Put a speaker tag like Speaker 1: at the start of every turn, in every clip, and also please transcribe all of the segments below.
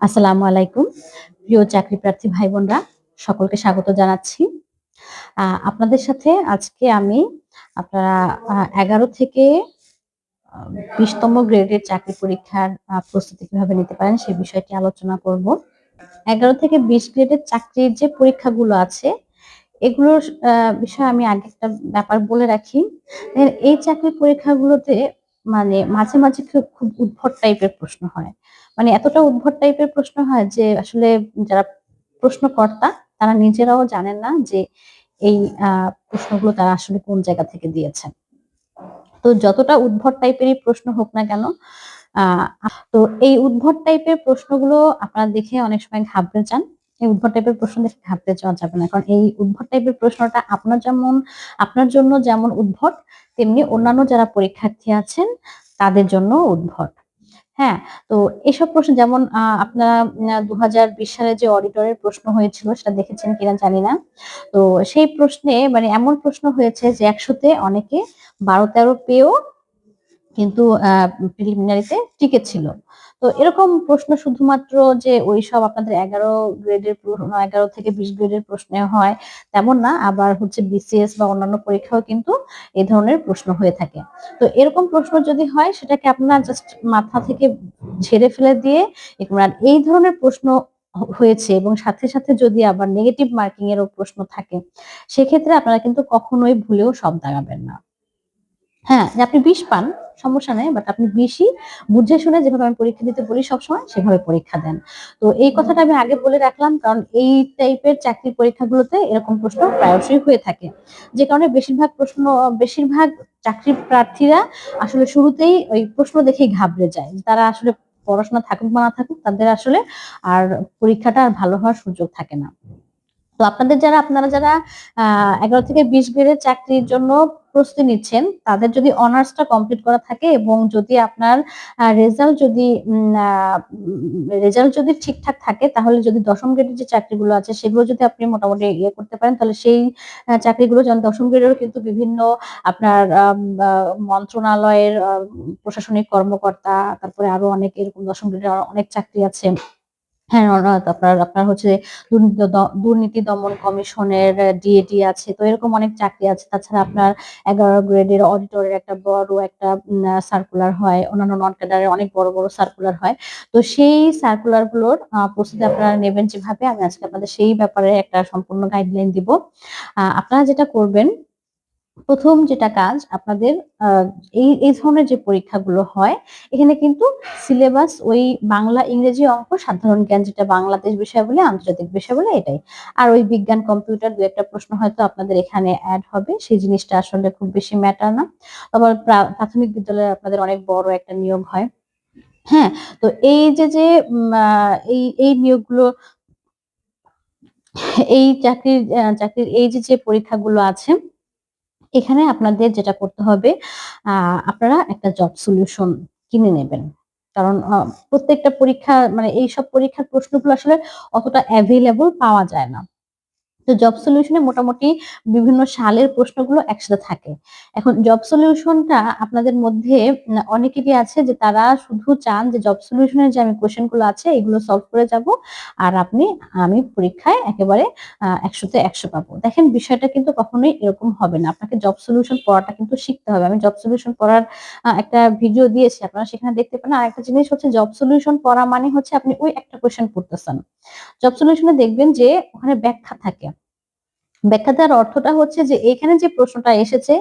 Speaker 1: আসসালামু আলাইকুম। প্রিয় চাকরি প্রার্থী ভাই বোনরা সকলকে স্বাগত জানাচ্ছি। আপনাদের সাথে আজকে আমি আপনারা এগারো থেকে বিশতম গ্রেডের চাকরি পরীক্ষার প্রস্তুতি কীভাবে নিতে পারেন সে বিষয়টি আলোচনা করব। এগারো থেকে বিশ গ্রেডের চাকরির যে পরীক্ষাগুলো আছে, এগুলোর বিষয়ে আমি আগে একটা ব্যাপার বলে রাখি। এই চাকরির পরীক্ষাগুলোতে মানে মাঝে মাঝে খুব উদ্ভট টাইপের প্রশ্ন হয়। মানে এতটা উদ্ভট টাইপের প্রশ্ন হয় যে আসলে যারা প্রশ্নকর্তা, তারা নিজেরাও জানেন না যে এই প্রশ্নগুলো তারা আসলে কোন জায়গা থেকে দিয়েছেন। তো যতটা উদ্ভট টাইপেরই প্রশ্ন হোক না কেন তো এই উদ্ভট টাইপের প্রশ্নগুলো আপনারা দেখে অনেক সময় ঘাবড়ে যান। এই উদ্ভট টাইপের প্রশ্ন দেখে ঘাবড়ে যাওয়া যাবে না। কারণ এই উদ্ভট টাইপের প্রশ্নটা আপনার যেমন, আপনার জন্য যেমন উদ্ভট, তেমনি অন্যান্য যারা পরীক্ষার্থী আছেন, তাদের জন্য উদ্ভট। হ্যাঁ তো এসব প্রশ্ন যেমন আপনারা দু হাজার বিশ সালে যে অডিটরের প্রশ্ন হয়েছিল সেটা দেখেছেন কিনা জানি না। তো সেই প্রশ্নে মানে এমন প্রশ্ন হয়েছে যে একশোতে অনেকে বারো তেরো পেয়েও কিন্তু প্রিলিমিনারিতে টিকে ছিল। তো এরকম প্রশ্ন শুধুমাত্র যে ওই সব আপনাদের এগারো গ্রেডের প্রশ্ন, এগারো থেকে বিশ গ্রেডের প্রশ্নে হয়, তেমন না। আবার হচ্ছে বিসিএস বা অন্যান্য পরীক্ষাও কিন্তু এই ধরনের প্রশ্ন হয়ে থাকে। তো এরকম প্রশ্ন যদি হয়, সেটাকে আপনার জাস্ট মাথা থেকে ঝেড়ে ফেলে দিয়ে এই ধরনের প্রশ্ন হয়েছে এবং সাথে সাথে যদি আবার নেগেটিভ মার্কিং এরও প্রশ্ন থাকে, সেক্ষেত্রে আপনারা কিন্তু কখনোই ভুলেও সব দাগাবেন না। হ্যাঁ যে আপনি বিষ পান, সমস্যা নেই বাট আপনি বেশি বুঝে শুনে যেভাবে আমি পরীক্ষা দিতে বলি, সবসময় সেভাবে পরীক্ষা দেন। তো এই কথাটা আমি আগে বলে রাখলাম, কারণ এই টাইপের চাকরির পরীক্ষাগুলোতে এরকম প্রশ্ন প্রায়শই হয়ে থাকে। যে কারণে বেশিরভাগ প্রশ্ন, বেশিরভাগ চাকরি প্রার্থীরা আসলে শুরুতেই ওই প্রশ্ন দেখেই ঘাবড়ে যায়। তারা আসলে পড়াশোনা থাকুক বা না থাকুক, তাদের আসলে আর পরীক্ষাটা আর ভালো হওয়ার সুযোগ থাকে না। তো আপনাদের যারা, আপনারা যারা এগারো থেকে বিশ গ্রেডের চাকরির জন্য প্রস্তুতি নিচ্ছেন, তাদের যদি অনার্সটা কমপ্লিট করা থাকে এবং যদি আপনার রেজাল্ট যদি রেজাল্ট যদি ঠিকঠাক থাকে, তাহলে যদি দশম গ্রেডের যে চাকরিগুলো আছে, সেগুলো যদি আপনি মোটামুটি ইয়ে করতে পারেন, তাহলে সেই চাকরিগুলো যেমন দশম গ্রেডেরও কিন্তু বিভিন্ন আপনার মন্ত্রণালয়ের প্রশাসনিক কর্মকর্তা, তারপরে আরও অনেক এরকম দশম গ্রেডের অনেক চাকরি আছে। হ্যাঁ আপনার আপনার হচ্ছে দুর্নীতি দমন কমিশনের ডিএডি আছে, তো এরকম অনেক চাকরি আছে। তাছাড়া আপনার এগারো গ্রেডের অডিটরের একটা বড় একটা সার্কুলার হয়, অন্যান্য নন ক্যাডারের অনেক বড় বড় সার্কুলার হয়। তো সেই সার্কুলারগুলোর প্রস্তুতি আপনারা নেবেন যেভাবে। আমি আজকে আপনাদের সেই ব্যাপারে একটা সম্পূর্ণ গাইডলাইন দিব। আপনারা যেটা করবেন প্রথম যেটা কাজ আপনাদের এই এই ধরনের যে পরীক্ষাগুলো হয়, এখানে কিন্তু সিলেবাস ওই বাংলা ইংরেজি অঙ্ক, সাধারণ জ্ঞান যেটা বাংলাদেশ বিষয় বলে, আন্তর্জাতিক বিষয় বলে, এটাই। আর ওই বিজ্ঞান কম্পিউটার দু একটা প্রশ্ন হয়তো আপনাদের এখানে অ্যাড হবে, সেই জিনিসটা আসলে খুব বেশি ম্যাটার না। আবার প্রাথমিক বিদ্যালয়ে আপনাদের অনেক বড় একটা নিয়োগ হয়। হ্যাঁ তো এই যে যে এই এই নিয়োগগুলো, এই চাকরির চাকরির, এই যে যে পরীক্ষাগুলো আছে এখানে আপনাদের যেটা করতে হবে আপনারা একটা জব সলিউশন কিনে নেবেন। কারণ প্রত্যেকটা পরীক্ষা মানে এইসব পরীক্ষার প্রশ্নগুলো আসলে অতটা অ্যাভেলেবল পাওয়া যায় না। তো জব সলিউশনে মোটামুটি বিভিন্ন সালের প্রশ্নগুলো একসাথে থাকে। এখন জব সলিউশনটা আপনাদের মধ্যে অনেকেরই আছে যে তারা শুধু চান যে জব সলিউশনের যে আমি কোয়েশ্চেনগুলো আছে এগুলো সলভ করে যাব আর আপনি, আমি পরীক্ষায় একেবারে একশোতে একশো পাবো। দেখেন বিষয়টা কিন্তু কখনোই এরকম হবে না। আপনাকে জব সলিউশন পড়াটা কিন্তু শিখতে হবে। আমি জব সলিউশন পড়ার একটা ভিডিও দিয়েছি। আপনারা সেখানে দেখতে পান আর একটা জিনিস হচ্ছে জব সলিউশন পড়া মানে হচ্ছে আপনি ওই একটা কোয়েশ্চেন পড়তেছেন। জব সলিউশনে দেখবেন যে ওখানে ব্যাখ্যা থাকে। ব্যাখ্যা দেওয়ার অর্থটা হচ্ছে যে এখানে যে প্রশ্নটা এসেছে,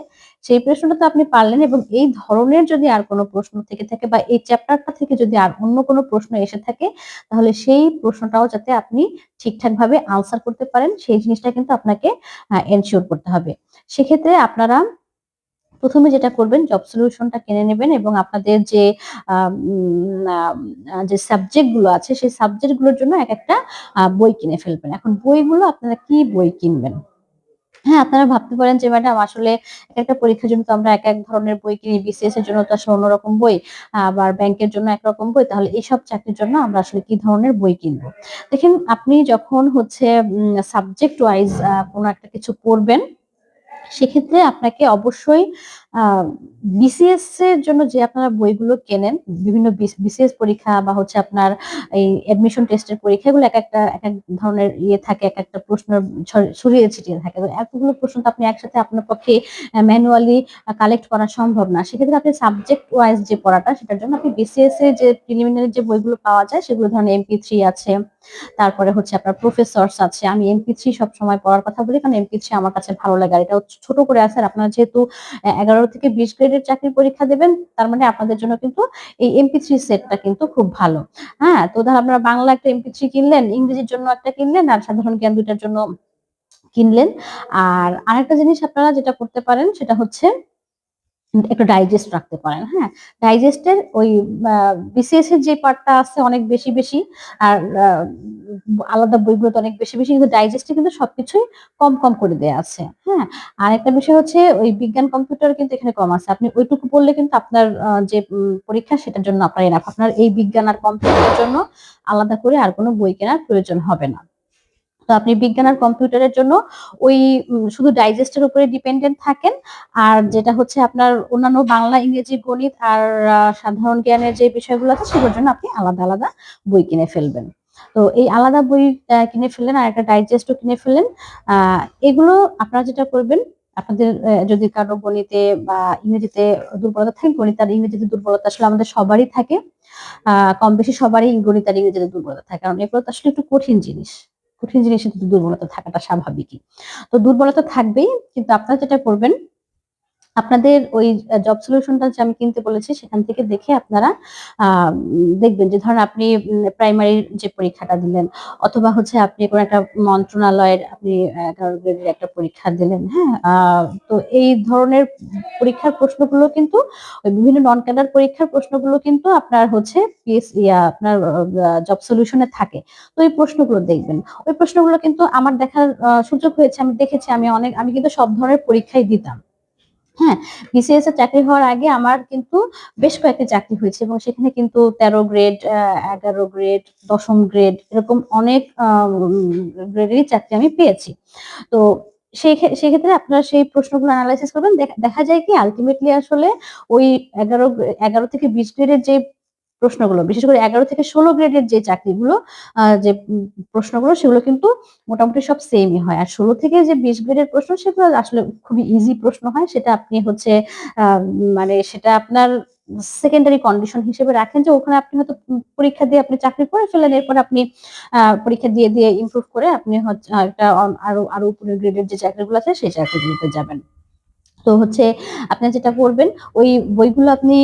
Speaker 1: সেই প্রশ্নটা তো আপনি পারলেন এবং এই ধরনের যদি আর কোনো প্রশ্ন থেকে থাকে বা এই চ্যাপ্টারটা থেকে যদি আর অন্য কোনো প্রশ্ন এসে থাকে, তাহলে সেই প্রশ্নটাও যাতে আপনি ঠিকঠাক ভাবে আনসার করতে পারেন, সেই জিনিসটা কিন্তু আপনাকে এনশিওর করতে হবে। সেক্ষেত্রে আপনারা প্রথমে যেটা করবেন জব সলিউশনটা কিনে নেবেন এবং আপনাদের যে যে সাবজেক্টগুলো আছে, সেই সাবজেক্টগুলোর জন্য এক একটা বই কিনে ফেলবেন। এখন বইগুলো আপনারা কি বই কিনবেন? হ্যাঁ আপনারা ভাবতে পারেন যে, ম্যাডাম, আসলে এক একটা পরীক্ষার জন্য তো আমরা এক এক ধরনের বই কিনি। বিসিএস এর জন্য তো আসলে অন্যরকম বই, আবার ব্যাংকের জন্য একরকম বই। তাহলে এইসব চাকরির জন্য আমরা আসলে কি ধরনের বই কিনবো? দেখেন, আপনি যখন হচ্ছে সাবজেক্ট ওয়াইজ কোনো একটা কিছু পড়বেন, সেক্ষেত্রে আপনাকে অবশ্যই বিসিএস এর জন্য যে আপনারা বইগুলো কেনেন, বিভিন্ন বিসিএস পরীক্ষা বা হচ্ছে আপনার এই অ্যাডমিশন টেস্টের পরীক্ষা, এগুলো এক একটা, এক এক ধরনের ইয়ে থাকে, এক একটা প্রশ্ন ছড়িয়ে ছিটিয়ে থাকে। এতগুলো প্রশ্ন তো আপনি একসাথে আপনার পক্ষে ম্যানুয়ালি কালেক্ট করা সম্ভব না। সেক্ষেত্রে আপনি সাবজেক্ট ওয়াইজ যে পড়াটা, সেটার জন্য আপনি বিসিএস এর যে প্রিলিমিনারি যে বইগুলো পাওয়া যায়, সেগুলো ধরেন এমপি থ্রি আছে, তারপরে হচ্ছে আপনার প্রফেসরস আছে। আমি এমপি থ্রি সবসময় পড়ার কথা বলি, কারণ এমপি থ্রি আমার কাছে ভালো লাগে। আর এটা ছোট করে আছে, আর আপনার যেহেতু এগারো থেকে বিশ গ্রেডের চাকরির পরীক্ষা দেবেন, তার মানে আপনাদের জন্য কিন্তু এই এমপি থ্রি সেটটা কিন্তু খুব ভালো। হ্যাঁ তো ধর আপনারা বাংলা একটা এমপি থ্রি কিনলেন, ইংরেজির জন্য একটা কিনলেন, আর সাধারণ জ্ঞান দুইটার জন্য কিনলেন। আর আরেকটা জিনিস আপনারা যেটা করতে পারেন, সেটা হচ্ছে একটা ডাইজেস্ট রাখতে পারেন হ্যাঁ? ডাইজেস্টের ওই বিসিএস এর যে পার্টটা আছে অনেক বেশি বেশি, আর আলাদা বইগুলোতে অনেক বেশি বেশি, কিন্তু ডাইজেস্টে কিন্তু সবকিছুই কম কম করে দেওয়া আছে হ্যাঁ? আর একটা বিষয় হচ্ছে ওই বিজ্ঞান কম্পিউটার কিন্তু এখানে কম আছে। আপনি ওইটুকু পড়লে কিন্তু আপনার যে পরীক্ষা সেটার জন্য আপনার এনাফ আপনার এই বিজ্ঞান আর কম্পিউটারের জন্য আলাদা করে আর কোনো বই কেনার প্রয়োজন হবে না। তো আপনি বিজ্ঞান আর কম্পিউটারের জন্য ওই শুধু ডাইজেস্টের উপরে ডিপেন্ডেন্ট থাকেন। আর যেটা হচ্ছে আপনার অন্যান্য বাংলা, ইংরেজি, গণিত আর সাধারণ জ্ঞানের যে বিষয়গুলো আছে সেগুলোর জন্য আপনি আলাদা আলাদা বই কিনে ফেলবেন। তো এই আলাদা বই কিনে ফেললেন আর একটা ডাইজেস্টও কিনে ফেললেন। এগুলো আপনারা যেটা করবেন, আপনাদের যদি কারও গণিতে বা ইংরেজিতে দুর্বলতা থাকে, গণিত আর ইংরেজিতে দুর্বলতা আসলে আমাদের সবারই থাকে। আহ কম বেশি সবারই গণিত আর ইংরেজিতে দুর্বলতা থাকে। কারণ এগুলো আসলে একটু কঠিন জিনিস। কঠিন জিনিসের দুর্বলতা থাকাটা স্বাভাবিকই। তো দুর্বলতা থাকবেই কিন্তু আপনারা যেটা করবেন আপনাদের ওই জব সলিউশনটা যে আমি কিনতে বলেছি, সেখান থেকে দেখে আপনারা দেখবেন যে ধরেন আপনি প্রাইমারির যে পরীক্ষাটা দিলেন, অথবা হচ্ছে আপনি কোনো একটা মন্ত্রণালয়ের আপনি গ্রেডের একটা পরীক্ষা দিলেন হ্যাঁ? তো এই ধরনের পরীক্ষার প্রশ্নগুলো কিন্তু বিভিন্ন নন ক্যাডার পরীক্ষার প্রশ্নগুলো কিন্তু আপনার হচ্ছে পিএস, ইয়া, আপনার জব সলিউশনে থাকে। তো এই প্রশ্নগুলো দেখবেন। ওই প্রশ্নগুলো কিন্তু আমার দেখার সুযোগ হয়েছে, আমি দেখেছি, আমি অনেক, আমি কিন্তু সব ধরনের পরীক্ষাই দিতাম। হ্যাঁ বিসিএস এর চাকরি হওয়ার আগে আমার কিন্তু বেশ কয়েকটি চাকরি হয়েছে এবং সেখানে কিন্তু তেরো গ্রেড এগারো গ্রেড দশম গ্রেড এরকম অনেক গ্রেডেরই চাকরি আমি পেয়েছি। তো সেক্ষেত্রে আপনারা সেই প্রশ্নগুলো অ্যানালাইসিস করবেন। দেখা যায় কি আলটিমেটলি আসলে ওই এগারো এগারো থেকে বিশ গ্রেডের যে প্রশ্নগুলো, বিশেষ করে এগারো থেকে ষোলো গ্রেডের যে চাকরিগুলো যে প্রশ্নগুলো, সেগুলো কিন্তু মোটামুটি সব সেমই হয়। আর ষোলো থেকে যে বিশ গ্রেডের প্রশ্ন, সেগুলো আসলে খুবই ইজি প্রশ্ন হয়। সেটা আপনি হচ্ছে মানে সেটা আপনার সেকেন্ডারি কন্ডিশন হিসেবে রাখেন যে ওখানে আপনি হয়তো পরীক্ষা দিয়ে আপনি চাকরি করে ফেলেন, এরপর আপনি পরীক্ষা দিয়ে দিয়ে ইমপ্রুভ করে আপনি হচ্ছে একটা আরও আরও উপরের গ্রেডের যে চাকরিগুলো আছে, সেই চাকরিগুলোতে যাবেন। তো হচ্ছে আপনি যেটা করবেন, ওই বইগুলো আপনি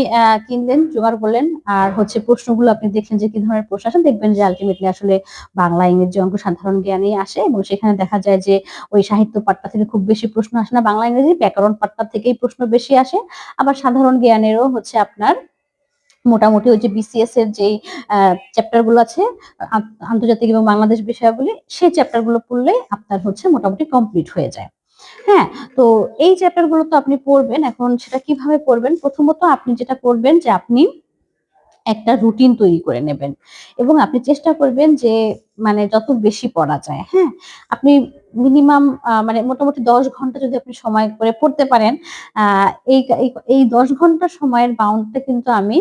Speaker 1: কিনলেন, জোগাড় করলেন, আর হচ্ছে প্রশ্নগুলো আপনি দেখলেন যে কি ধরনের প্রশ্ন আসে, দেখবেন যে আলটিমেটলি আসলে বাংলা, ইংরেজি অঙ্ক সাধারণ জ্ঞানই আসে এবং সেখানে দেখা যায় যে ওই সাহিত্য পাঠটা থেকে খুব বেশি প্রশ্ন আসে না, বাংলা, ইংরেজি ব্যাকরণ পাঠটা থেকেই প্রশ্ন বেশি আসে। আবার সাধারণ জ্ঞানেরও হচ্ছে আপনার মোটামুটি ওই যে বিসিএস এর যেই চ্যাপ্টারগুলো আছে আন্তর্জাতিক এবং বাংলাদেশ বিষয়াবলী, সেই চ্যাপ্টারগুলো পড়লে আপনার হচ্ছে মোটামুটি কমপ্লিট হয়ে যায়। হ্যাঁ তো এই চ্যাপ্টারগুলো তো আপনি পড়বেন। এখন সেটা কীভাবে পড়বেন? প্রথমত আপনি যেটা করবেন যে আপনি একটা রুটিন তৈরি করে নেবেন এবং আপনি চেষ্টা করবেন যে মানে যত বেশি পড়া যায় হ্যাঁ? আপনি মিনিমাম মানে মোটামুটি দশ ঘণ্টা যদি আপনি সময় করে পড়তে পারেন এই এই দশ ঘণ্টা সময়ের বাউন্ডটা কিন্তু আমি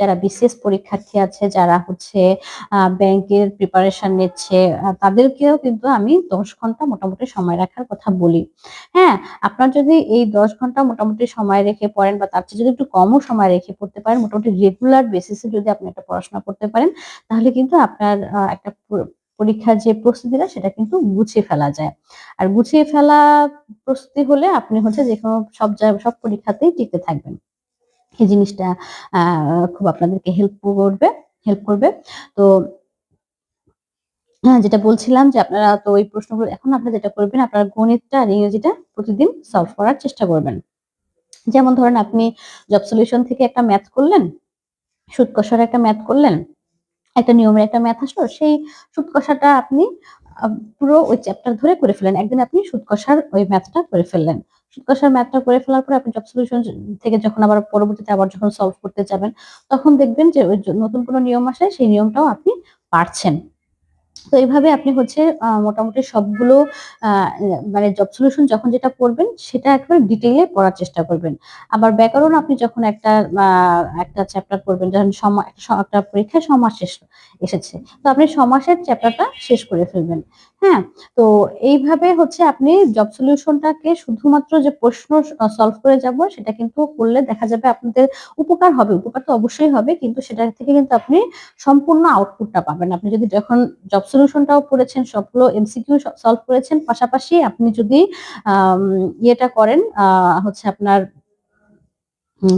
Speaker 1: যারা বিশেষ পরীক্ষার্থী আছে, যারা হচ্ছে ব্যাংকের প্রিপারেশন নিচ্ছে তাদেরকেও কিন্তু আমি দশ ঘণ্টা মোটামুটি সময় রাখার কথা বলি। হ্যাঁ আপনার যদি এই দশ ঘণ্টা মোটামুটি সময় রেখে পড়েন বা তার চেয়ে যদি একটু কমও সময় রেখে পড়তে পারেন, মোটামুটি রেগুলার বেসিসে যদি আপনি একটা পড়াশোনা করতে পারেন, তাহলে কিন্তু আপনার একটা পরীক্ষার যে প্রস্তুতিটা, সেটা কিন্তু গুছিয়ে ফেলা যায়। আর গুছিয়ে ফেলা প্রস্তুতি হলে আপনি হচ্ছে যে কোনো সব সব পরীক্ষাতেই টিকে থাকবেন। এই জিনিসটা খুব আপনাদেরকে হেল্প করবে হেল্প করবে। তো হ্যাঁ যেটা বলছিলাম যে আপনারা তো ওই প্রশ্নগুলো এখন আপনারা যেটা করবেন, আপনারা গণিতটা আর ইংরেজিটা প্রতিদিন সলভ করার চেষ্টা করবেন। যেমন ধরেন আপনি জব সলিউশন থেকে একটা ম্যাথ করলেন, সুদ কষার একটা ম্যাথ করলেন, একটা নিয়মের একটা ম্যাথ আসলো, সেই সুদ কষাটা আপনি পুরো ওই চ্যাপ্টার ধরে করে ফেলেন একদিন আপনি সুদ কষার ওই ম্যাথটা করে ফেললেন। সুৎকষার ম্যাথটা করে ফেলার পরে আপনি জব সলিউশন থেকে যখন আবার পরবর্তীতে আবার যখন সলভ করতে যাবেন, তখন দেখবেন যে নতুন কোনো নিয়ম আসে, সেই নিয়মটাও আপনি পারছেন। তো এইভাবে আপনি হচ্ছে মোটামুটি সবগুলো মানে জব সলিউশন যখন যেটা পড়বেন সেটা একবার ডিটেইলে পড়ার চেষ্টা করবেন। আবার ব্যাকরণ আপনি যখন একটা একটা চ্যাপ্টার পড়বেন যখন একটা পরীক্ষায় সমাস শেষ এসেছে। তো আপনি সমাসের চ্যাপ্টারটা শেষ করে ফেলবেন। হ্যাঁ? তো এইভাবে হচ্ছে আপনি জব সলিউশনটাকে শুধুমাত্র যে প্রশ্ন সলভ করে যাব, সেটা কিন্তু করলে দেখা যাবে আপনাদের উপকার হবে। উপকার তো অবশ্যই হবে, কিন্তু সেটা থেকে কিন্তু আপনি সম্পূর্ণ আউটপুটটা পাবেন। আপনি যদি যখন জব সলিউশনটাও পড়েছেন, সবগুলো এমসিকিউ সলভ করেছেন। পাশাপাশি আপনি যদি ইয়েটা করেন হচ্ছে আপনার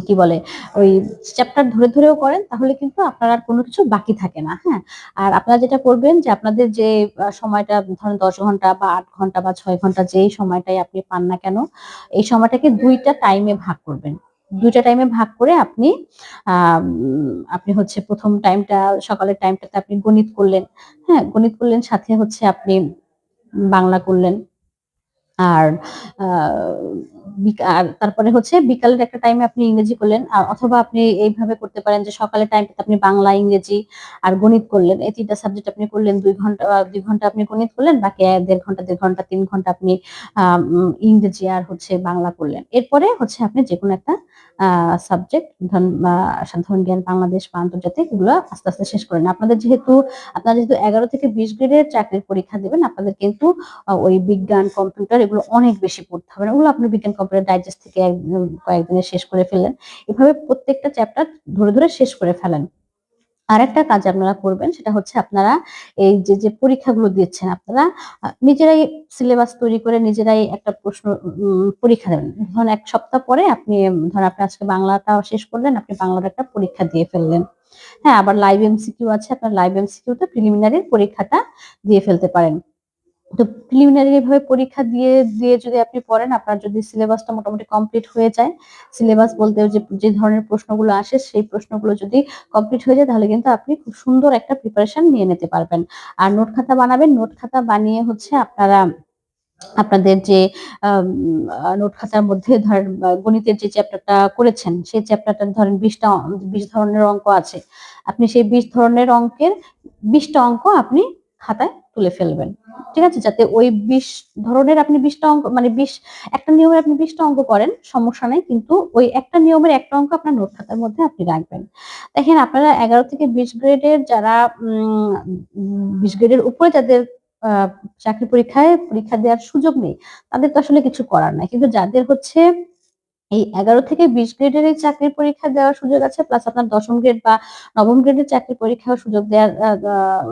Speaker 1: কি বলে ওই চ্যাপ্টার ধরে, ধরেও করেন তাহলে কিন্তু আপনার আর কোনো কিছু বাকি থাকে না। হ্যাঁ? আর আপনারা যেটা করবেন যে আপনাদের যে সময়টা ধরেন ১০ ঘণ্টা বা আট ঘণ্টা বা ছয় ঘণ্টা যেই সময়টাই আপনি পান না কেন, এই সময়টাকে দুইটা টাইমে ভাগ করবেন। ২ টা টাইমে ভাগ করে আপনি আপনি হচ্ছে প্রথম টাইমটা সকালের টাইমটাতে আপনি গণিত করলেন। হ্যাঁ? গণিত করলেন, সাথে হচ্ছে আপনি বাংলা করলেন। আর আর তারপরে হচ্ছে বিকালের একটা টাইমে আপনি ইংরেজি করলেন। আর অথবা আপনি এইভাবে করতে পারেন যে সকালের টাইমটাতে আপনি বাংলা, ইংরেজি আর গণিত করলেন। এই ৩ টা সাবজেক্ট আপনি করলেন দুই ঘণ্টা দুই ঘণ্টা আপনি গণিত করলেন। বাকি দেড় ঘণ্টা, দেড় ঘণ্টা, তিন ঘণ্টা আপনি ইংরেজি আর হচ্ছে বাংলা করলেন। এরপরে হচ্ছে আপনি যেকোনো একটা আ সাবজেক্ট সাধারণ জ্ঞান, বাংলাদেশ বা আন্তর্জাতিক এগুলো আস্তে, আস্তে শেষ করে নেন। আপনাদের যেহেতু আপনারা যেহেতু ১১ থেকে ২০ গ্রেডের চাকরির পরীক্ষা দেবেন আপনাদের কিন্তু ওই বিজ্ঞান, কম্পিউটার এগুলো অনেক বেশি পড়তে হবে। ওগুলো আপনি বিজ্ঞান, কম্পিউটার ডাইজেস্ট থেকে কয়েকদিনে শেষ করে ফেললেন। এভাবে প্রত্যেকটা চ্যাপ্টার ধরে, ধরে শেষ করে ফেলেন। আর একটা কাজ আপনারা করবেন সেটা হচ্ছে আপনারা এই যে, যে পরীক্ষাগুলো দিচ্ছেন আপনারা নিজেরাই সিলেবাস তৈরি করে নিজেরাই একটা প্রশ্ন পরীক্ষা দেবেন। ধরুন এক সপ্তাহ পরে আপনি ধরেন আপনি আজকে বাংলাটা শেষ করলেন, আপনি বাংলার একটা পরীক্ষা দিয়ে ফেললেন। হ্যাঁ, আবার লাইভ এমসিকিউ আছে। আপনার লাইভ এমসিকিউ তে প্রিলিমিনারি পরীক্ষাটা দিয়ে ফেলতে পারেন। তো প্রিলিমিনারি এভাবে পরীক্ষা দিয়ে, দিয়ে যদি আপনি পড়েন, আপনার যদি সিলেবাসটা মোটামুটি কমপ্লিট হয়ে যায়, সিলেবাস বলতে যে, যে ধরনের প্রশ্নগুলো আসে সেই প্রশ্নগুলো যদি কমপ্লিট হয়ে যায় তাহলে কিন্তু আপনি খুব সুন্দর একটা প্রিপারেশন নিয়ে নিতে পারবেন। আর নোট খাতা বানাবেন। নোট খাতা বানিয়ে হচ্ছে আপনারা আপনাদের যে নোট খাতার মধ্যে ধরেন গণিতের যে চ্যাপ্টারটা করেছেন, সেই চ্যাপ্টারটা ধরেন বিশটা বিশ ধরনের অঙ্ক আছে। আপনি সেই ২০ ধরনের অঙ্কের বিশটা অঙ্ক আপনি খাতায় তুলে ফেলবেন। ঠিক আছে? যাতে ওই ২০ ধরনের আপনি বিশটা অঙ্ক মানে ২০ একটা নিয়মের আপনি বিশটা অঙ্ক করেন, সমস্যা নেই কিন্তু ওই একটা নিয়মের একটা অঙ্ক আপনার নোট খাতার মধ্যে আপনি রাখবেন। দেখেন আপনারা ১১ থেকে ২০ গ্রেডের যারা ২০ গ্রেডের উপরে যাদের চাকরি পরীক্ষায় পরীক্ষা দেওয়ার সুযোগ নেই, তাদের তো আসলে কিছু করার নাই। কিন্তু যাদের হচ্ছে এই ১১ থেকে ২০ গ্রেডের এই চাকরির পরীক্ষা দেওয়ার সুযোগ আছে প্লাস আপনার ১০ম গ্রেড বা নবম গ্রেডের চাকরির পরীক্ষার সুযোগ দেওয়ার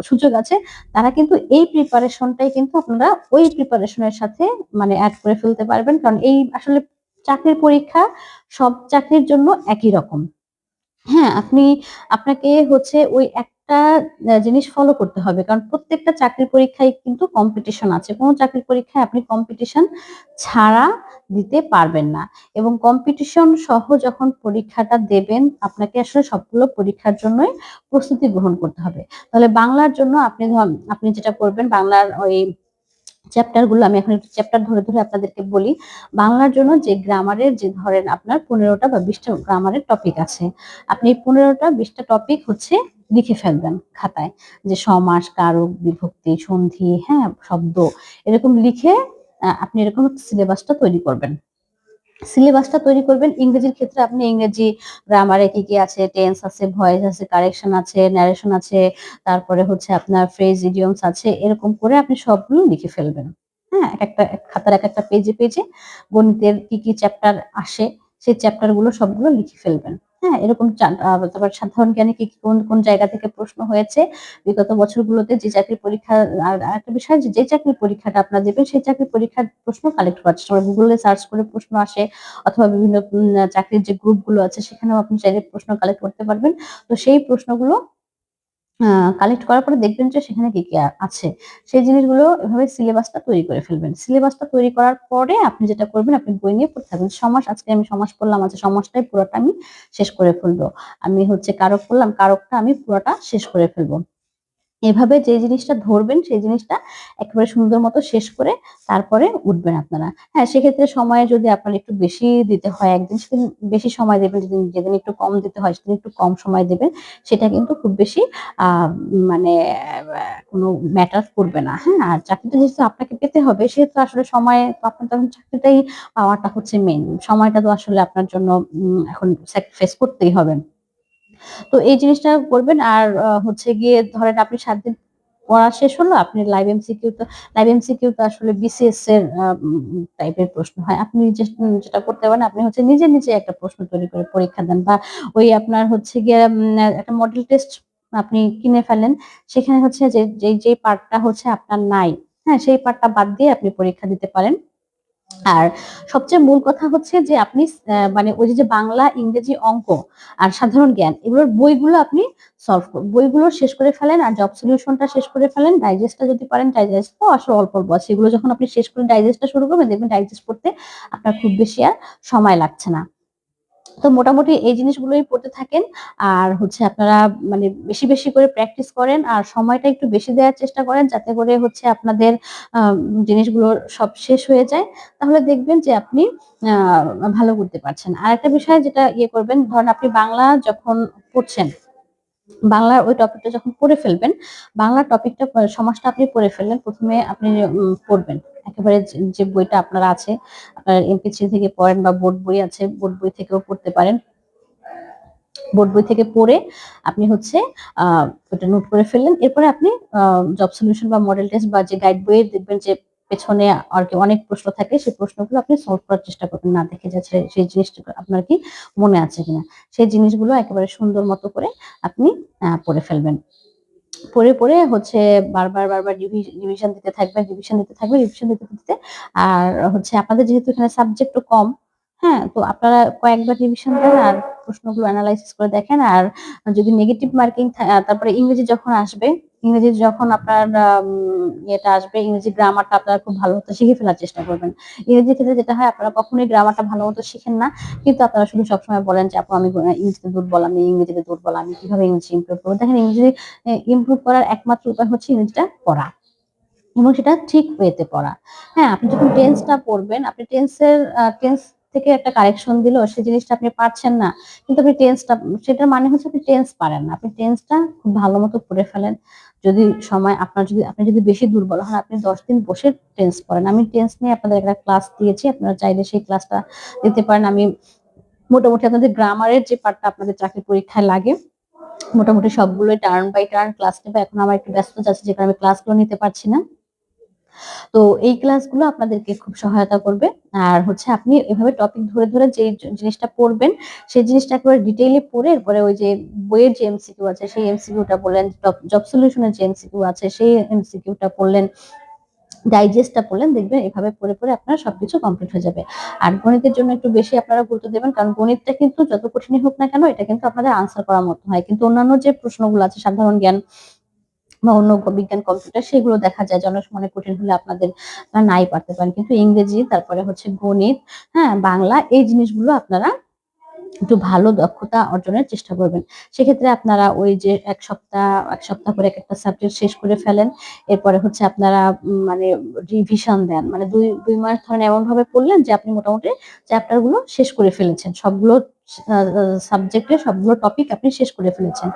Speaker 1: সুযোগ আছে। তারা কিন্তু এই প্রিপারেশনটাই কিন্তু আপনারা ওই প্রিপারেশনের সাথে মানে অ্যাড করে ফেলতে পারবেন। কারণ এই আসলে চাকরির পরীক্ষা সব চাকরির জন্য একই রকম। হ্যাঁ, আপনি আপনাকে হচ্ছে ওই একটা জিনিস ফলো করতে হবে। কারণ প্রত্যেকটা চাকরির পরীক্ষায় কিন্তু কম্পিটিশন আছে। কোনো চাকরির পরীক্ষায় আপনি কম্পিটিশন ছাড়া দিতে পারবেন না। এবং কম্পিটিশন সহ যখন পরীক্ষাটা দেবেন, আপনাকে আসলে সবগুলো পরীক্ষার জন্যই প্রস্তুতি গ্রহণ করতে হবে। তাহলে বাংলার জন্য আপনি আপনি যেটা করবেন বাংলার ওই চ্যাপ্টারগুলো আমি এখন একটু চ্যাপ্টার ধরে, ধরে আপনাদেরকে বলি। বাংলার জন্য যে গ্রামারের যে ধরেন আপনার পনেরোটা বা ২০ টা গ্রামারের টপিক আছে। আপনি পনেরোটা বিশটা টপিক হচ্ছে লিখে ফেলবেন খাতায়। যে সমাস, কারক, বিভক্তি, সন্ধি, হ্যাঁ? শব্দ এরকম লিখে আপনি এরকম সিলেবাসটা তৈরি করবেন। সিলেবাসটা তৈরি করবেন। ইংরেজির ক্ষেত্রে আপনি ইংরেজি গ্রামারে কি, কি আছে, টেন্স আছে, ভয়েস আছে, কারেকশন আছে, ন্যারেশন আছে, তারপরে হচ্ছে আপনার ফ্রেজ, ইডিয়মস আছে। এরকম করে আপনি সবগুলো লিখে ফেলবেন। হ্যাঁ? এক একটা খাতার এক একটা পেজে, পেজে গণিতের কি, কি চ্যাপ্টার আসে সেই চ্যাপ্টারগুলো সবগুলো লিখে ফেলবেন। হ্যাঁ? এরকম তারপর সাধারণ জ্ঞানে কি, কোন, কোন জায়গা থেকে প্রশ্ন হয়েছে বিগত বছরগুলোতে যে চাকরির পরীক্ষা আর একটা বিষয় যে, চাকরির পরীক্ষাটা আপনারা দেবেন সেই চাকরির পরীক্ষার প্রশ্ন কালেক্ট করার চেষ্টা করেন গুগলে সার্চ করে প্রশ্ন আসে অথবা বিভিন্ন চাকরির যে গ্রুপগুলো আছে সেখানেও আপনি চাইলে প্রশ্ন কালেক্ট করতে পারবেন। তো সেই প্রশ্নগুলো কালেক্ট করার পরে দেখবেন যে সেখানে কি, কি আছে। সেই জিনিসগুলো এভাবে সিলেবাসটা তৈরি করে ফেলবেন। সিলেবাসটা তৈরি করার পরে আপনি যেটা করবেন আপনি বই নিয়ে পড়তে থাকবেন। সমাস আজকে আমি সমাস পড়লাম, আছে সমাসটাই পুরোটা আমি শেষ করে ফেলব। আমি হচ্ছে কারক পড়লাম, কারকটা আমি পুরোটা শেষ করে ফেলব। এভাবে যে জিনিসটা ধরবেন, সেই জিনিসটা একেবারে সুন্দর মতো শেষ করে তারপরে উঠবেন আপনারা। হ্যাঁ সেক্ষেত্রে সময় যদি আপনার একটু বেশি দিতে হয়, একদিন সেদিন বেশি সময় দেবেন, যেদিন যেদিন একটু কম দিতে হয়, সেদিন একটু কম সময় দেবেন, সেটা কিন্তু খুব বেশি মানে কোনো ম্যাটার করবে না। হ্যাঁ আর চাকরিটা যেহেতু আপনাকে পেতে হবে, সেহেতু আসলে সময় আপনার তখন চাকরিটাই পাওয়াটা হচ্ছে মেন সময়টা তো আসলে আপনার জন্য এখন স্যাক্রিফাইস করতেই হবে। তো এই জিনিসটা করবেন আর হচ্ছে গিয়ে ধরেন আপনি সাত দিন পড়া শেষ হলো, আপনি লাইভ এমসিকিউ তো লাইভ এমসিকিউ তো আসলে বিসিএস এর টাইপের প্রশ্ন হয়। আপনি যে- যেটা করতে পারেন, আপনি হচ্ছে নিজে নিজে একটা প্রশ্ন তৈরি করে পরীক্ষা দেন বা ওই আপনার হচ্ছে গিয়ে একটা মডেল টেস্ট আপনি কিনে ফেলেন, সেখানে হচ্ছে যে যেই পার্টটা হচ্ছে আপনার নাই হ্যাঁ সেই পার্টটা বাদ দিয়ে আপনি পরীক্ষা দিতে পারেন। আর সবচেয়ে মূল কথা হচ্ছে যে আপনি মানে ওই যে বাংলা, ইংরেজি অঙ্ক আর সাধারণ জ্ঞান, এগুলোর বইগুলো আপনি সলভ বইগুলো শেষ করে ফেলেন আর জব সলিউশনটা শেষ করে ফেলেন। ডাইজেস্টটা যদি পারেন ডাইজেস্ট তো আসলে অল্প অল্প এগুলো যখন আপনি শেষ করে ডাইজেস্টটা শুরু করবেন, দেখবেন ডাইজেস্ট করতে আপনার খুব বেশি আর সময় লাগছে না। তো মোটামুটি এই জিনিসগুলোই পড়তে থাকেন। আর হচ্ছে আপনারা মানে বেশি বেশি করে প্র্যাকটিস করেন আর সময়টা একটু বেশি দেওয়ার চেষ্টা করেন যাতে করে হচ্ছে আপনাদের জিনিসগুলো সব শেষ হয়ে যায়। তাহলে দেখবেন যে আপনি ভালো করতে পারছেন। আর একটা বিষয় যেটা ইয়ে করবেন, ধরেন আপনি বাংলা যখন পড়ছেন, বাংলার ওই টপিকটা যখন পড়ে ফেলবেন বাংলা টপিকটা সমাজটা আপনি পড়ে ফেললেন, প্রথমে আপনি পড়বেন। একেবারে যে বইটা আপনার আছে, আপনার এমপি থ্রি থেকে পড়েন বা বোর্ড বই আছে, বোর্ড বই থেকেও পড়তে পারেন। বোর্ড বই থেকে পড়ে আপনি হচ্ছে ওটা নোট করে ফেললেন। এরপরে আপনি জব সলিউশন বা মডেল টেস্ট বা যে গাইড বইয়ে দেখবেন যে পেছনে আর কি অনেক প্রশ্ন থাকে, সেই প্রশ্নগুলো আপনি সলভ করার চেষ্টা করবেন। না দেখে যাচ্ছে সেই জিনিসটা আপনার কি মনে আছে কিনা। সেই জিনিসগুলো একেবারে সুন্দর মতো করে আপনি পড়ে ফেলবেন। পড়ে পড়ে হচ্ছে বারবার বারবার রিভিশন দিতে থাকবে রিভিশন দিতে থাকবে রিভিশন দিতে দিতে আর হচ্ছে আপনাদের যেহেতু এখানে সাবজেক্টও কম হ্যাঁ তো আপনারা কয়েকবার রিভিশন দেন আর প্রশ্নগুলো অ্যানালাইসিস করে দেখেন। আর যদি নেগেটিভ মার্কিং তারপরে ইংরেজি যখন আসবে ইংরেজি যখন আপনার ইয়েটা আসবে, ইংরেজি গ্রামারটা আপনারা খুব ভালো মতো শিখে ফেলার চেষ্টা করবেন। ইংরেজি ক্ষেত্রে যেটা হয়, আপনারা কখনোই গ্রামারটা ভালো মতো শিখেন না। কিন্তু আপনারা শুধু সবসময় বলেন যে, আপু, আমি ইংরেজিতে দুর্বল, আমি ইংরেজিতে দুর্বল, আমি কীভাবে ইংরেজি ইমপ্রুভ করব? দেখেন, ইংরেজি ইমপ্রুভ করার একমাত্র উপায় হচ্ছে ইংরেজিটা পড়া। এবং সেটা ঠিক ওয়েতে পড়া। হ্যাঁ আপনি যখন টেন্সটা পড়বেন, আপনি টেন্সের টেন্স থেকে একটা কারেকশন দিল সেই জিনিসটা আপনি পারছেন না। কিন্তু আপনি টেন্সটা সেটার মানে হচ্ছে আপনি টেন্স পারেন না। আপনি টেন্সটা খুব ভালো মতো পড়ে ফেলেন। যদি সময় আপনার যদি, আপনি যদি বেশি দুর্বল হন, আপনি দশ দিন বসে টেন্স পড়েন। আমি টেন্স নিয়ে আপনাদের একটা ক্লাস দিয়েছি, আপনারা চাইলে সেই ক্লাসটা দিতে পারেন। আমি মোটামুটি আপনাদের গ্রামারের যে পার্টটা আপনাদের চাকরি পরীক্ষায় লাগে, মোটামুটি সবগুলোই টার্ন বাই টার্ন ক্লাস নেবে। এখন আমার একটু ব্যস্ত আছে, যে কারণে আমি ক্লাসগুলো নিতে পারছি না। তো এই ক্লাসগুলো আপনাদেরকে খুব সহায়তা করবে। আর হচ্ছে আপনি এভাবে টপিক ধরে ধরে যে জিনিসটা পড়বেন, সেই জিনিসটা একেবারে ডিটেইলি পড়ে এরপরে ওই যে বইয়ের যে এমসিকিউ আছে, সেই এমসিকিউটা পড়লেন জব সলিউশনের যে এমসিকিউ আছে, সেই এমসিকিউটা পড়লেন ডাইজেস্টটা পড়লেন, দেখবেন এভাবে পড়ে পড়ে আপনার সবকিছু কমপ্লিট হয়ে যাবে। আর গণিতের জন্য একটু বেশি আপনারা গুরুত্ব দেবেন, কারণ গণিতটা কিন্তু যত কঠিনই হোক না কেন, এটা কিন্তু আপনাদের আনসার করার মতো হয়। কিন্তু অন্যান্য যে প্রশ্নগুলো আছে, সাধারণ জ্ঞান বা অন্য বিজ্ঞান কম্পিউটার, সেগুলো দেখা যায়। সময় অনেক কঠিন হলে আপনাদের নাই পারতে পারেন। কিন্তু ইংরেজি, তারপরে হচ্ছে গণিত হ্যাঁ বাংলা, এই জিনিসগুলো আপনারা একটু ভালো দক্ষতা অর্জনের চেষ্টা করবেন। সেক্ষেত্রে আপনারা ওই যে এক সপ্তাহ এক সপ্তাহ করে এক একটা সাবজেক্ট শেষ করে ফেলেন। এরপরে হচ্ছে আপনারা মানে রিভিশন দেন। মানে দুই দুই মাস ধরেন এমন ভাবে পড়লেন যে আপনি মোটামুটি চ্যাপ্টারগুলো শেষ করে ফেলেছেন। সবগুলো সাবজেক্টে সবগুলো টপিক আপনি শেষ করে ফেলেছেন।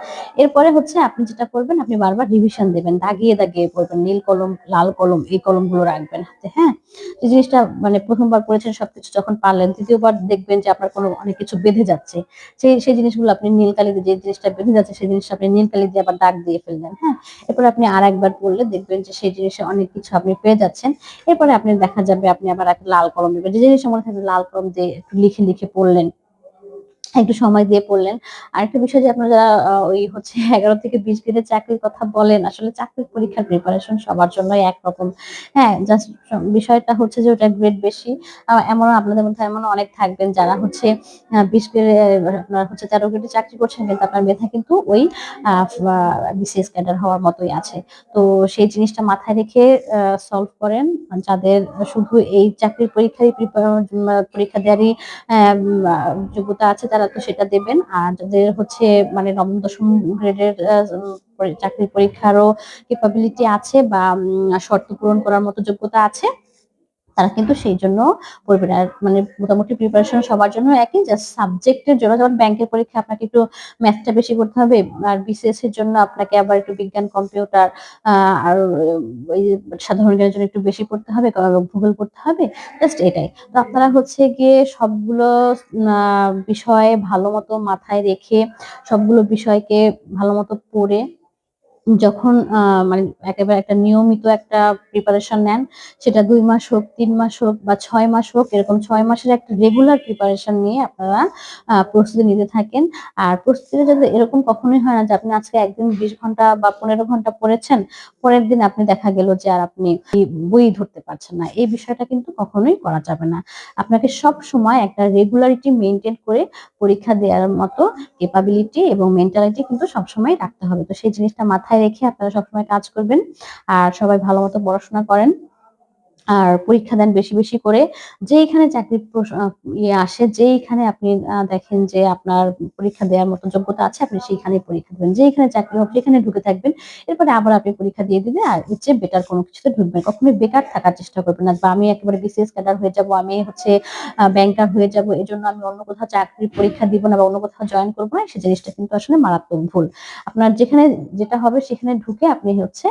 Speaker 1: এরপরে হচ্ছে আপনি যেটা করবেন, আপনি বারবার রিভিশন দেবেন, দাগিয়ে দাগিয়ে পড়বেন নীল কলম, লাল কলম, এই কলমগুলো রাখবেন হাতে হ্যাঁ? যে জিনিসটা মানে প্রথমবার পড়েছেন সবকিছু যখন পারলেন দ্বিতীয়বার দেখবেন যে আপনার কোনো অনেক কিছু বেঁধে যাচ্ছে। সেই সেই জিনিসগুলো আপনি নীল কালি যে জিনিসটা বেঁধে যাচ্ছে, সেই জিনিসটা আপনি নীল কালি দিয়ে আবার দাগ দিয়ে ফেললেন হ্যাঁ? এরপরে আপনি আর একবার পড়লে দেখবেন যে সেই জিনিসে অনেক কিছু আপনি পেয়ে যাচ্ছেন। এরপরে আপনি দেখা যাবে আপনি আবার লাল কলম নেবেন যে জিনিসটা মনে লাল কলম দিয়ে একটু লিখে লিখে পড়লেন একটু সময় দিয়ে পড়লেন। আরেকটা বিষয় যে আপনারা ওই হচ্ছে এগারো থেকে বিশ গ্রেডের চাকরির কথা বলেন, আসলে চাকরির পরীক্ষার প্রিপারেশন সবার জন্য একরকম। হ্যাঁ জাস্ট বিষয়টা হচ্ছে যে ওটা গ্রেড বেশি। এমন আপনাদের মধ্যে এমন অনেক থাকবেন যারা হচ্ছে বিশ গ্রেডে আপনার হচ্ছে তেরো গ্রেডে চাকরি করছেন, কিন্তু আপনার মেধা কিন্তু ওই বিসিএস ক্যাডার হওয়ার মতোই আছে। তো সেই জিনিসটা মাথায় রেখে সলভ করেন। যাদের শুধু এই চাকরির পরীক্ষারই পরীক্ষা দেওয়ারই যোগ্যতা আছে, তারা তো সেটা দেবেন। আর যাদের হচ্ছে মানে নবম, দশম গ্রেডের চাকরির পরীক্ষারও ক্যাপাবিলিটি আছে বা শর্ত পূরণ করার মতো যোগ্যতা আছে তারা কিন্তু সেই জন্য না মানে মোটামুটি প্রিপারেশন সবার জন্য একই জাস্ট সাবজেক্টের জন্য। যেমন ব্যাংকের পরীক্ষা আপনাকে একটু ম্যাথটা বেশি করতে হবে, আর বিসিএস এর জন্য আপনাকে আবার একটু বিজ্ঞান কম্পিউটার আর ওই সাধারণ জ্ঞানের জন্য একটু বেশি পড়তে হবে ভূগোল পড়তে হবে জাস্ট এটাই। তো আপনারা হচ্ছে গিয়ে সবগুলো বিষয়ে ভালো মতো মাথায় রেখে সবগুলো বিষয়কে ভালো মতো পড়ে যখন মানে একেবারে একটা নিয়মিত একটা প্রিপারেশন নেন, সেটা দুই মাস হোক, তিন মাস হোক বা ছয় মাস হোক, এরকম ছয় মাসের একটা রেগুলার প্রিপারেশন নিয়ে আপনারা প্রস্তুতি নিতে থাকেন। আর প্রস্তুতি যদি এরকম কখনোই হয় না যে আপনি আজকে একদিন বিশ ঘণ্টা বা পনেরো ঘণ্টা পড়েছেন, পরের দিন আপনি দেখা গেল যে আর আপনি বই ধরতে পারছেন না। এই বিষয়টা কিন্তু কখনোই করা যাবে না। আপনাকে সব সময় একটা রেগুলারিটি মেনটেন করে পরীক্ষা দেওয়ার মতো কেপাবিলিটি এবং মেন্টালিটি কিন্তু সবসময় রাখতে হবে। তো সেই জিনিসটা মাথায় রেখে আপনারা সবসময় কাজ করবেন। আর সবাই ভালো মতো পড়াশোনা করেন। আর পরীক্ষা দেন বেশি বেশি করে। যেইখানে চাকরির ইয়ে আসে, যেইখানে আপনি দেখেন যে আপনার পরীক্ষা দেওয়ার মতো যোগ্যতা আছে, আপনি সেইখানে পরীক্ষা দেবেন। যেইখানে চাকরি হোক, সেখানে ঢুকে থাকবেন। এরপরে আবার আপনি পরীক্ষা দিয়ে দিবেন আর চেয়ে বেটার কোনো কিছুতে ঢুকবেন। কখনোই বেকার থাকার চেষ্টা করবেন না। বা আমি একেবারে বিসিএস ক্যাডার হয়ে যাব, আমি হচ্ছে ব্যাংকার হয়ে যাব এই জন্য আমি অন্য কোথাও চাকরির পরীক্ষা দিব না বা অন্য কোথাও জয়েন করব না সেই জিনিসটা কিন্তু আসলে মারাত্মক ভুল। আপনার যেখানে যেটা হবে, সেখানে ঢুকে আপনি হচ্ছে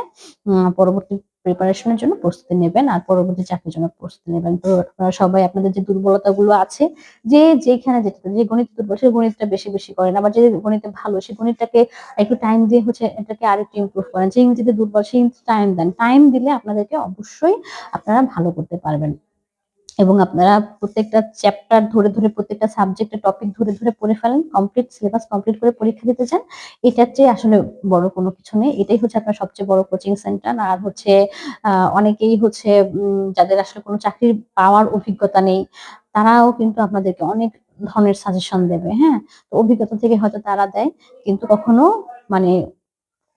Speaker 1: পরবর্তী প্রিপারেশনের জন্য প্রস্তুতি নেবেন আর পরবর্তী চাকরির জন্য প্রস্তুতি নেবেন। তো আপনারা সবাই আপনাদের যে দুর্বলতাগুলো আছে, যে যেখানে যেটা যে গণিত দুর্বল, সে গণিতটা বেশি বেশি করেন। আবার যে গণিতে ভালো সেই গণিতটাকে একটু টাইম দিয়ে হচ্ছে এটাকে আরেকটু ইমপ্রুভ করেন। যে ইংরেজিতে দুর্বল সেই টাইম দেন। টাইম দিলে আপনাদেরকে অবশ্যই আপনারা ভালো করতে পারবেন। এবং আপনারা প্রত্যেকটা চ্যাপ্টার ধরে ধরে, প্রত্যেকটা সাবজেক্টের টপিক ধরে ধরে পড়ে ফেলেন কমপ্লিট সিলেবাস কমপ্লিট করে পরীক্ষা দিতে চান, এটার চেয়ে আসলে বড় কোনো কিছু নেই। এটাই হচ্ছে আপনার সবচেয়ে বড় কোচিং সেন্টার আর হচ্ছে অনেকেই হচ্ছে যাদের আসলে কোনো চাকরির পাওয়ার অভিজ্ঞতা নেই, তারাও কিন্তু আপনাদেরকে অনেক ধরনের সাজেশন দেবে হ্যাঁ? তো অভিজ্ঞতা থেকে হয়তো তারা দেয়, কিন্তু কখনো মানে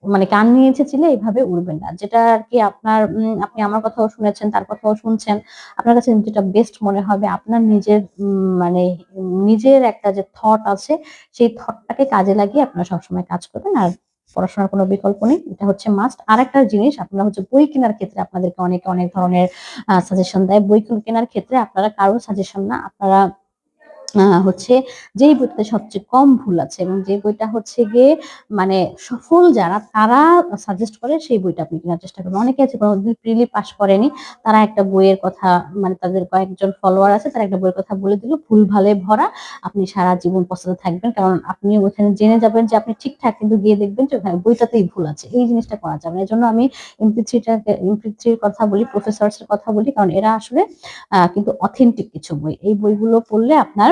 Speaker 1: মানে কান নিয়েছে চিলে এইভাবে উড়বেন না। যেটা আর কি আপনার আপনি আমার কথাও শুনেছেন, তার কথাও শুনছেন। আপনার কাছে যেটা বেস্ট মনে হবে, আপনার নিজের মানে নিজের একটা যে থট আছে, সেই থটটাকে কাজে লাগিয়ে আপনারা সবসময় কাজ করবেন। আর পড়াশোনার কোনো বিকল্প নেই, এটা হচ্ছে মাস্ট আর একটা জিনিস, আপনারা হচ্ছে বই কেনার ক্ষেত্রে আপনাদেরকে অনেকে অনেক ধরনের সাজেশন দেয়। বই কেনার ক্ষেত্রে আপনারা কারও সাজেশন না, আপনারা হচ্ছে যেই বইটাতে সবচেয়ে কম ভুল আছে এবং যে বইটা হচ্ছে গিয়ে মানে সফল যারা, তারা সাজেস্ট করে সেই বইটা আপনি কেনার চেষ্টা করবেন। অনেকে আছে কোনোদিন প্রিলি পাস করেনি, তারা একটা বইয়ের কথা মানে তাদের কয়েকজন ফলোয়ার আছে, তারা একটা বইয়ের কথা বলে দিল, ভুল ভালে ভরা, আপনি সারা জীবন পছন্দ থাকবেন, কারণ আপনি ওখানে জেনে যাবেন যে আপনি ঠিকঠাক কিন্তু গিয়ে দেখবেন যে ওখানে বইটাতেই ভুল আছে। এই জিনিসটা করা যাবে না। এই জন্য আমি এমপি থ্রিটা এমপি থ্রির কথা বলি প্রফেসরস এর কথা বলি, কারণ এরা আসলে কিন্তু অথেন্টিক কিছু বই। এই বইগুলো পড়লে আপনার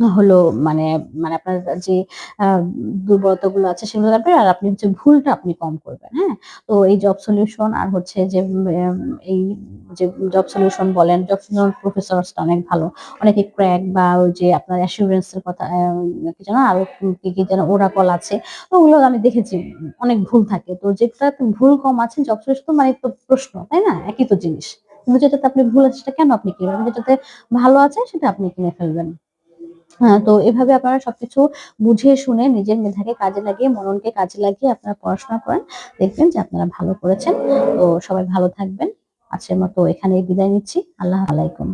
Speaker 1: হলো মানে মানে আপনার যে দুর্বলতাগুলো আছে সেগুলো থাকবে আর আপনি হচ্ছে ভুলটা আপনি কম করবেন হ্যাঁ? তো এই জব সলিউশন আর হচ্ছে যে এই যে জব সলিউশন বলেন জব সলিউশন প্রফেসরসটা অনেক ভালো। অনেকে ক্র্যাক বা ওই যে আপনার অ্যাসিউরেন্সের কথা কি জানো আরও কি কি যেন ওরাকল আছে ওগুলো আমি দেখেছি, অনেক ভুল থাকে। তো যেটা ভুল কম আছে জব সলিউশন তো মানে তো প্রশ্ন, তাই না? একই তো জিনিস। কিন্তু যেটাতে আপনি ভুল আছে সেটা কেন আপনি কিনবেন? যেটাতে ভালো আছে সেটা আপনি কিনে ফেলবেন। তো এভাবে আপনারা সবকিছু বুঝে শুনে নিজের মেধাকে কাজে লাগিয়ে, মননকে কাজে লাগিয়ে আপনারা পড়াশোনা করেন। দেখবেন যে আপনারা ভালো করেছেন। তো সবাই ভালো থাকবেন। আজকের মতো এখানেই বিদায় নিচ্ছি। আল্লাহ আলাইকুম